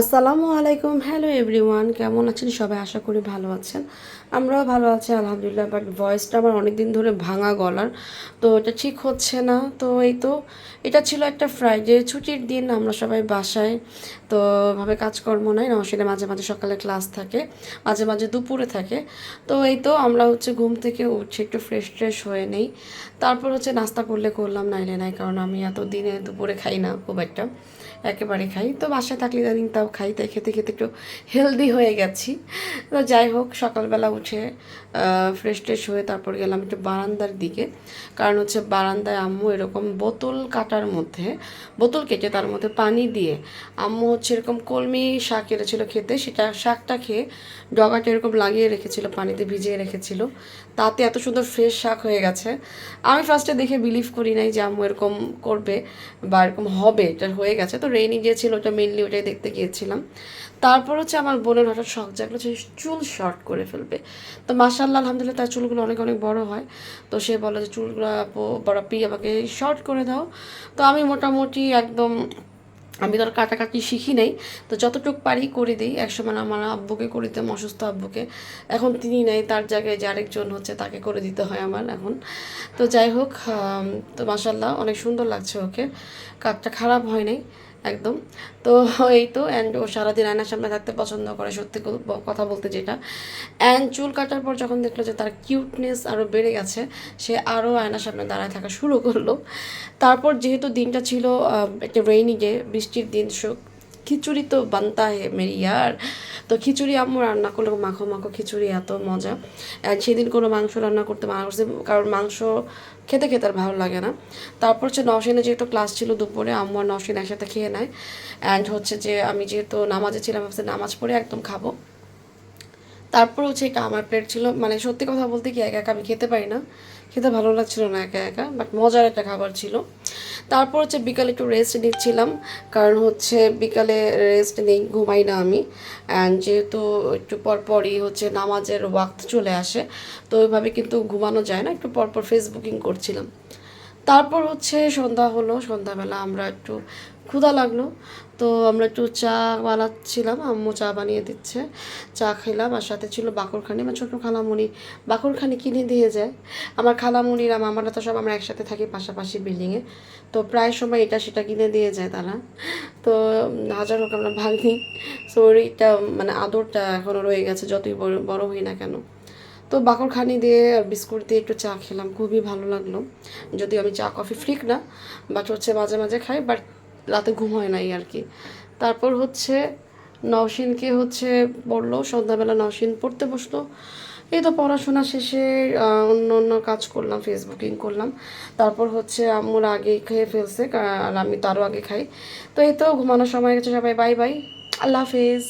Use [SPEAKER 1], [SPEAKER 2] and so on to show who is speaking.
[SPEAKER 1] আসসালামু আলাইকুম। Hello everyone কেমন আছেন? সবাই আশা করি ভালো আছেন। আমরাও ভালো আছি, আলহামদুলিল্লাহ বাট ভয়েসটা আমার অনেক দিন ধরে ভাঙা গলার, তো এটা ঠিক হচ্ছে না। তো এই তো, এটা ছিল একটা ফ্রাইডে ছুটির দিন, আমরা সবাই বাসায়, তো ভাবে কাজকর্ম নাই নসিনে মাঝে মাঝে সকালে ক্লাস থাকে, মাঝে মাঝে দুপুরে থাকে। তো এই তো, আমরা হচ্ছে ঘুম থেকে উঠছি একটু ফ্রেশ ট্রেশ হয়ে নেই। তারপর হচ্ছে নাস্তা করলে করলাম, নাইলে নাই, কারণ আমি এত দিনে দুপুরে খাই না, খুব একটা, একেবারে খাই। তো বাসায় থাকলে ইদানিং তাও খাই, তাই খেতে খেতে একটু হেলদি হয়ে গেছি। তো যাই হোক, সকালবেলা উঠে ফ্রেশ ট্রেশ হয়ে তারপর গেলাম একটু বারান্দার দিকে। কারণ হচ্ছে বারান্দায় আম্মু এরকম বোতল কাটার মধ্যে, বোতল কেটে তার মধ্যে পানি দিয়ে আম্মু হচ্ছে এরকম কলমি শাক কেটেছিল খেতে, সেটা শাকটা খেয়ে ডগাটা এরকম লাগিয়ে রেখেছিল, পানিতে ভিজিয়ে রেখেছিল। তাতে এত সুন্দর ফ্রেশ শাক হয়ে গেছে। আমি ফার্স্টে দেখে বিলিভ করি নাই যে আম্মু এরকম করবে বা এরকম হবে, এটা হয়ে গেছে। তো রেইনি যে ছিল ওটা মেনলি ওটাই দেখতে গিয়েছিলাম তারপর হচ্ছে আমার বোনের হঠাৎ শখ জাগলো যে চুল শর্ট করে ফেলবে। তো মাসাল্লাহ আলহামদুলিল্লাহ তার চুলগুলো অনেক অনেক বড় হয়। তো সে বলে যে, চুলগুলো বড় পি আমাকে শর্ট করে দাও। তো আমি মোটামুটি একদম, আমি আর কাটাকাটি শিখি নাই। তো যতটুকু পারি করে দিই। একসময় আমার আব্বুকে করে দিতাম, অসুস্থ আব্বুকে। এখন তিনি নাই, তার জায়গায় যে আরেকজন হচ্ছে তাকে করে দিতে হয় আমার এখন। তো যাই হোক তো মাসাল্লাহ অনেক সুন্দর লাগছে ওকে। কাঠটা খারাপ হয় নাই। একদম। তো এই তো অ্যান্ড ও সারাদিন আয়নার সামনে থাকতে পছন্দ করে, সত্যি কথা বলতে যেটা। অ্যান্ড চুল কাটার পর যখন দেখল যে তার কিউটনেস আরও বেড়ে গেছে, সে আরও আয়নার সামনে দাঁড়ায় থাকা শুরু করল। তারপর যেহেতু দিনটা ছিল একটা রেইনি ডে বৃষ্টির দিন খিচুড়ি তো বানতা হে মেরি ইয়ার। তো খিচুড়ি আম্মু রান্না করলে, মাখো মাখো খিচুড়ি, এত মজা। সেদিন কোনো মাংস রান্না করতে মানা করছে, কারণ মাংস খেতে খেতে আর ভালো লাগে না। তারপর হচ্ছে নওশিনে যেহেতু ক্লাস ছিল দুপুরে, আম্মু আর নওশিন একসাথে খেয়ে নেয়। অ্যান্ড হচ্ছে যে আমি যেহেতু নামাজে ছিলাম, ভাবছি নামাজ পড়ে একদম খাব। তারপর হচ্ছে আমার প্লেট ছিল। মানে সত্যি কথা বলতে কি, একা একা আমি খেতে পারি না। খেতে ভালো লাগছিল না একা একা বাট মজার একটা খাবার ছিল। তারপর হচ্ছে বিকালে একটু রেস্ট নিচ্ছিলাম। কারণ হচ্ছে বিকালে রেস্ট নেই, ঘুমাই না আমি। অ্যান্ড যেহেতু একটু পরপরই হচ্ছে নামাজের ওয়াক্ত চলে আসে, তো ওইভাবে কিন্তু ঘুমানো যায় না। একটু পরপর ফেস ফেসবুকিং করছিলাম। তারপর হচ্ছে সন্ধ্যা হলো, সন্ধ্যাবেলা আমরা একটু ক্ষুধা লাগল। তো আমরা একটু চা বানাচ্ছিলাম, আম্মু চা বানিয়ে দিচ্ছে। চা খেলাম আর সাথে ছিল বাকরখানি। আমার ছোটো খালামুনি। বাকরখানি কিনে দিয়ে যায়। আমার খালামুনির মামারা তো সব আমরা একসাথে থাকি পাশাপাশি বিল্ডিংয়ে তো প্রায় সময় এটা সেটা কিনে দিয়ে যায় তারা। তো হাজার হোক আমরা ভাঙি সো এইটা মানে আদরটা এখনও রয়ে গেছে। যতই বড় বড় হই না কেন। তো বাকরখানি দিয়ে বিস্কুট দিয়ে একটু চা খেলাম। খুবই ভালো লাগল। যদিও আমি চা কফি ফ্রিক না বাট হচ্ছে মাঝে মাঝে খাই বাট রাতে ঘুম হয় নাই আর কি। তারপর হচ্ছে নওশিনকে হচ্ছে পড়ল সন্ধ্যাবেলা নওশিন পড়তে বসল। এই তো পড়াশোনা শেষে অন্য অন্য কাজ করলাম, ফেসবুকিং করলাম। তারপর হচ্ছে আম্মুর আগে খেয়ে ফেলছে আর আমি তারও আগে খাই। তো এই তো ঘুমানোর সময় গেছে সবাই, বাই বাই, আল্লাহ হাফেজ।